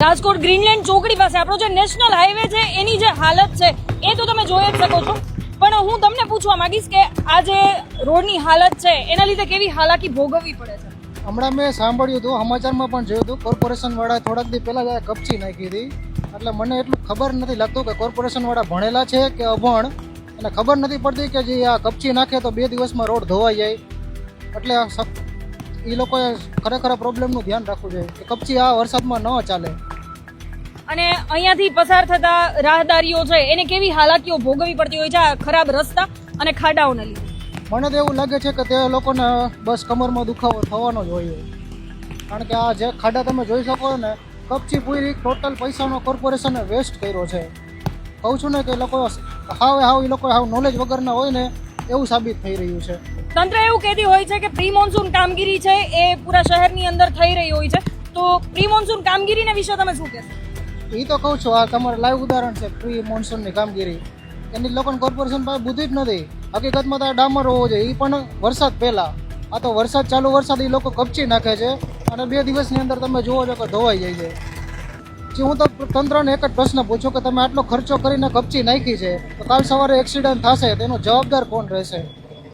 Rajkot Greenland ચોકડી પાસે આપણો જે નેશનલ હાઈવે છે, એની જે હાલત છે, એ તો તમે જોઈ જ શકો છો. પણ હું તમને પૂછવા માંગીશ કે આ જે રોડની હાલત છે, એના લીધે કેવી હાલાકી ભોગવવી પડે છે? હમણાં મેં સાંભળ્યું હતું, સમાચારમાં પણ જોયું હતું કોર્પોરેશન વાળા થોડાક દી પહેલા કપચી નાખી હતી. એટલે મને એટલું ખબર નથી લાગતું કે કોર્પોરેશન વાળા ભણેલા છે કે અભણ અને ખબર નથી પડતી કે જે આ કપચી નાખે તો બે દિવસમાં રોડ ધોવાઈ જાય. એટલે એ લોકોએ ખરેખર પ્રોબ્લેમનું ધ્યાન રાખવું જોઈએ, કે કપચી આ વરસાદમાં ન ચાલે. અને અહીંયાથી પસાર થતા રાહદારીઓ છે એને કેવી હાલાકીઓ ભોગવવી પડતી હોય છે આ ખરાબ રસ્તા અને ખાડાઓને લીધે. મને તો એવું લાગે છે કે તે લોકોને બસ કમરમાં દુખાવો થવાનો જ હોય. કારણ કે આ જે ખાડા તમે જોઈ શકો ને કપચી પૂરી ટોટલ પૈસાનો કોર્પોરેશને વેસ્ટ કર્યો છે. કહું છું ને કે લોકો હાવ હાવ એ લોકો હાવ નોલેજ વગરના હોય ને એવું સાબિત થઈ રહ્યું છે. તંત્ર એવું કહેતી હોય છે કે પ્રી મોન્સૂન કામગીરી છે એ પૂરા શહેરની અંદર થઈ રહી હોય છે. તો પ્રી મોન્સૂન કામગીરીના વિશે તમે શું કહેશો? એ તો કહું છું, આ તમારું લાઈવ ઉદાહરણ છે પ્રી મોન્સૂનની કામગીરી. એની લોકોને કોર્પોરેશન પાસે બુદ્ધિ જ નથી. હકીકતમાં તો આ ડામર હોવો જોઈએ. એ પણ વરસાદ પહેલાં. આ તો વરસાદ ચાલુ વરસાદ એ લોકો કપચી નાખે છે અને બે દિવસની અંદર તમે જુઓ છો કે ધોવાઈ જાય છે. જે, હું તો તંત્રને એક જ પ્રશ્ન પૂછું કે તમે આટલો ખર્ચો કરીને કપચી નાખી છે, તો કાલ સવારે એક્સિડન્ટ થશે, તેનો જવાબદાર કોણ રહેશે?